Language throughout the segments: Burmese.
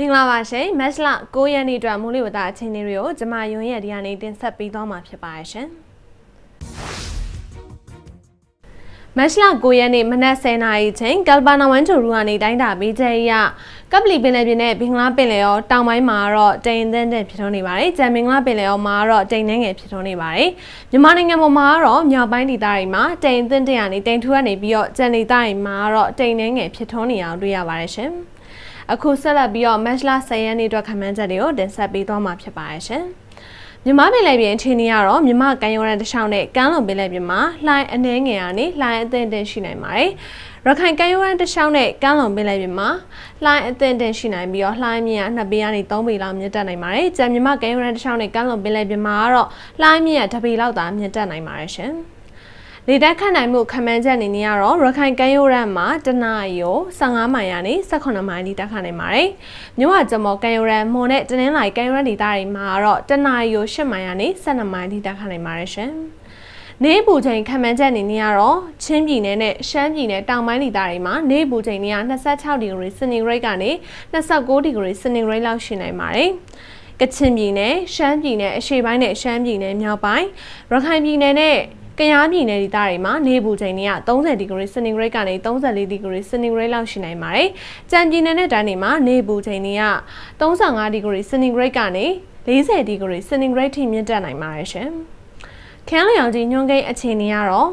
င်္ဂလာပါရှင်မတ်လ9ရက်နေ့အတွက်မိုးလေဝသအခြေအနေတွေကိုကျွန်မယွန်းရဲ့ဒီကနေ့တင်ဆက်ပေးသွားမှာဖြစ်ပါတယ်ရှင်မတ်လ9ရက်နေ့မနက်10:00နာရီချိန်ကယ်ဘာနာဝန်ချိုရူကနေတိုင်းတာပေးချက်အရကပလီပင်လယ်ပြင်နဲ့ဘင်္ဂလားပင်လယ်ရောတောင်ပိုင်းမှာတော့တိမ်သန်းတဲ့ဖြစ်ထွန်းနေပါတယ်။ကြံဘင်္ဂလားပင်လယ်ရောမှာတော့တိမ်နှဲငယ်ဖြစ်ထွန်းနေပါတယ်။မြန်မာနိုင်ငံပေါ်မှာတော့မြောက်ပိုင်းဒေသတွေမှာတိမ်သန်းတဲ့ကနေတိမ်ထူကနေပြီးတော့ကြံဒေသတွေမှာတော့တိမ်နှဲငယ်ဖြစ်ထွန်းနေအောင်တွေ့ရပါတယ်ရှင်။ အခုဆက်လက်ပြီးတော့ match လ10ရက်နေ့အတွက်ခန့်မှန်းချက်တွေကိုတင်ဆက်ပေးသွားမှာဖြစ်ပါတယ်ရှင်။မြမပင်လယ်ပြင်အခြေအနေကတော့မြမကန်ရုံရန်တစ်ချောင်းနဲ့ကမ်းလွန်ပင်လယ်ပြင်မှာလှိုင်းအနှဲငယ်ကနေလှိုင်းအသင့်တင်ရှိနိုင်ပါတယ်။ရခိုင်ကမ်းရိုးတန်းတစ်ချောင်းနဲ့ကမ်းလွန်ပင်လယ်ပြင်မှာလှိုင်းအသင့်တင်ရှိနိုင်ပြီးတော့လှိုင်းမြင့်က2ပေကနေ3ပေလောက်မြင့်တက်နိုင်ပါတယ်။ကြံမြမကမ်းရိုးတန်းတစ်ချောင်းနဲ့ကမ်းလွန်ပင်လယ်ပြင်မှာကတော့လှိုင်းမြင့်က2ပေလောက်သာမြင့်တက်နိုင်ပါတယ်ရှင်။ လေတက်ခတ်နိုင်မှုခံမှန်းချက်အနေနဲ့ကတော့ရခိုင်ကမ်းရိုးတန်းမှာတနအီကို15မိုင်ကနေ18မိုင်ထိတက်ခတ်နိုင်ပါတယ်။မြို့ဝကျမော်ကမ်းရိုးတန်းမွန်နဲ့တနင်္လာရီကမ်းရိုးတန်းဒေသတွေမှာတော့တနအီကို8မိုင်ကနေ12မိုင်ထိတက်ခတ်နိုင်ပါတယ်ရှင်။နေပူချိန်ခံမှန်းချက်အနေနဲ့ကတော့ချင်းပြည်နယ်နဲ့ရှမ်းပြည်နယ်တောင်ပိုင်းဒေသတွေမှာနေပူချိန်တွေက26ဒီဂရီစင်တီဂရိတ်ကနေ29ဒီဂရီစင်တီဂရိတ်လောက်ရှိနိုင်ပါတယ်။ကချင်ပြည်နယ်ရှမ်းပြည်နယ်အရှေ့ပိုင်းနဲ့ရှမ်းပြည်နယ်မြောက်ပိုင်းရခိုင်ပြည်နယ်နဲ့ ကယားပြည်နယ်ဒေသတွေမှာနေပူချိန်တွေက30ဒီဂရီစင်တီဂရိတ်ကနေ34ဒီဂရီစင်တီဂရိတ်လောက်ရှိနိုင်ပါတယ်။ကြံပြည်နယ်နဲ့တိုင်းတွေမှာနေပူချိန်တွေက35ဒီဂရီစင်တီဂရိတ်ကနေ40ဒီဂရီစင်တီဂရိတ်ထိမြင့်တက်နိုင်ပါတယ်ရှင်။ခန်းလျောင်ကြီးညွှန်းကိန်းအခြေအနေကတော့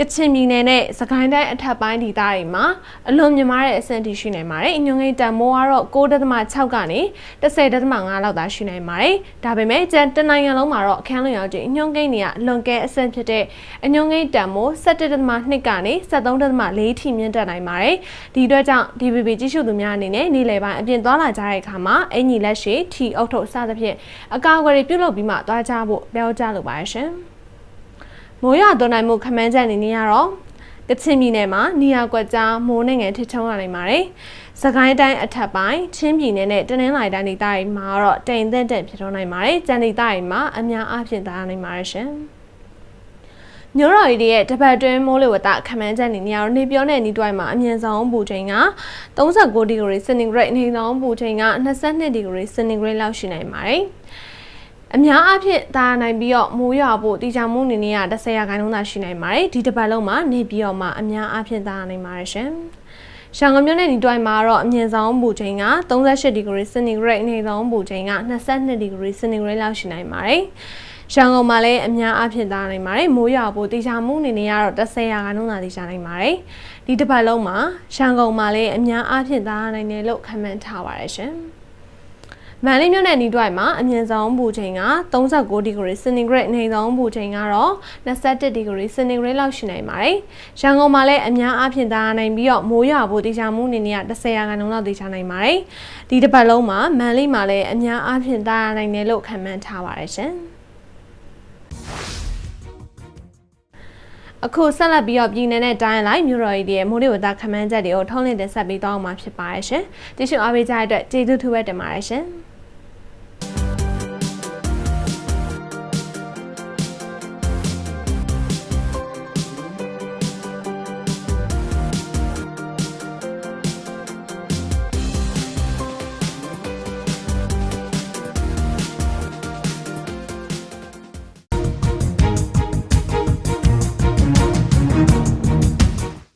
ကချင်ပြည်နယ်နဲ့စကိုင်းတိုင်းအထက်ပိုင်းဒေသတွေမှာအလွန်မြင့်မားတဲ့အဆင့်ထိရှိနိုင်ပါတယ်။အညွန်ကိန်းတန်မိုးကတော့6.6ကနေ10.5လောက်သာရှိနိုင်ပါတယ်။ဒါပေမဲ့ကျန်တနိုင်ငံလုံးမှာတော့အခန်းလွန်ရောက်ခြင်းအညွန်ကိန်းတွေကအလွန်ကဲအဆင့်ဖြစ်တဲ့အညွန်ကိန်းတန်မိုး17.2ကနေ73.4ထိမြင့်တက်နိုင်ပါတယ်။ဒီအတွက်ကြောင့် DBB ကြီးစုသူများအနေနဲ့နေ့လယ်ပိုင်းအပြင်သွားလာကြတဲ့အခါမှာအင်ကြီးလက်ရှိထီအုပ်ထုပ်စသဖြင့်အကာအကွယ်တွေပြုလုပ်ပြီးမှသွားကြဖို့ပြောကြားလိုပါတယ်ရှင်။ မိုးရွာသွန်းနိုင်မှုခမန်းချက်အနေနဲ့ကတော့ကချင်ပြည်နယ်မှာနေရာကွက်ကြားမိုးနဲ့ငယ်ထစ်ချုံရနိုင်ပါတယ်။စကိုင်းတိုင်းအထက်ပိုင်းချင်းပြည်နယ်နဲ့တနင်္လာရီတိုင်းဒေသတွေမှာတော့တိမ်သက်တဲ့ဖြစ်ထွန်းနိုင်ပါတယ်။ကြံဒေသတွေမှာအများအားဖြင့်သာနိုင်ပါတယ်ရှင်။ညော်ရီတွေရဲ့တပတ်တွင်းမိုးလေဝသခန့်မှန်းချက်အနေနဲ့ရောနေပြောတဲ့နေတွိုင်းမှာအမြင့်ဆုံးပူချိန်က39ဒီဂရီစင်တီဂရိတ်နေဆုံးပူချိန်က22ဒီဂရီစင်တီဂရိတ်လောက်ရှိနိုင်ပါတယ်။ အများအားဖြင့်ဒါနိုင်ပြီးတော့မိုးရွာဖို့တိကျမှုအနေနဲ့က10ရာခိုင်နှုန်းသာရှိနိုင်ပါတယ်ဒီတစ်ပတ်လုံးမှာနေပြီးတော့မှအများအားဖြင့်ဒါနိုင်ပါတယ်ရှင်ရှောင်းကမြို့နယ်ဒီတွိုင်းမှာတော့အမြင့်ဆုံးပူချိန်က38ဒီဂရီစင်တီဂရိတ်အနေဆုံးပူချိန်က22ဒီဂရီစင်တီဂရိတ်လောက်ရှိနိုင်ပါတယ်ရှောင်းကုန်မှာလည်းအများအားဖြင့်သားနိုင်ပါတယ်မိုးရွာဖို့တိကျမှုအနေနဲ့ကတော့10ရာခိုင်နှုန်းသာတိကျနိုင်ပါတယ်ဒီတစ်ပတ်လုံးမှာရှောင်းကုန်မှာလည်းအများအားဖြင့်သားနိုင်တယ်လို့ခန့်မှန်းထားပါတယ်ရှင် မန်လေးမြို့နယ်နီးတွိုင်မှာအမြင့်ဆုံးပူချိန်က39ဒီဂရီစင်တီဂရိတ်နေဆုံးပူချိန်ကတော့21ဒီဂရီစင်တီဂရိတ်လောက်ရှိနိုင်ပါတယ်။ရန်ကုန်မှာလည်းအများအားဖြင့်သာနိုင်ပြီးတော့မိုးရွာဖို့တေချာမှုနေနေရ10ရာခိုင်နှုန်းလောက်တေချာနိုင်ပါတယ်။ဒီတစ်ပတ်လုံးမှာမန်လေးမှာလည်းအများအားဖြင့်သာနိုင်တယ်လို့ခန့်မှန်းထားပါတယ်ရှင်။အခုဆက်လက်ပြီးတော့ပြည်နယ်နဲ့တိုင်းလိုက်မြို့တော်ကြီးရဲ့မိုးလေဝသခန့်မှန်းချက်တွေကိုထုံးလင်းတင်ဆက်ပေးသွားအောင်မှာဖြစ်ပါတယ်ရှင်။တရှိအားပေးကြတဲ့အတွက်ကျေးဇူးထူးပဲတင်ပါတယ်ရှင်။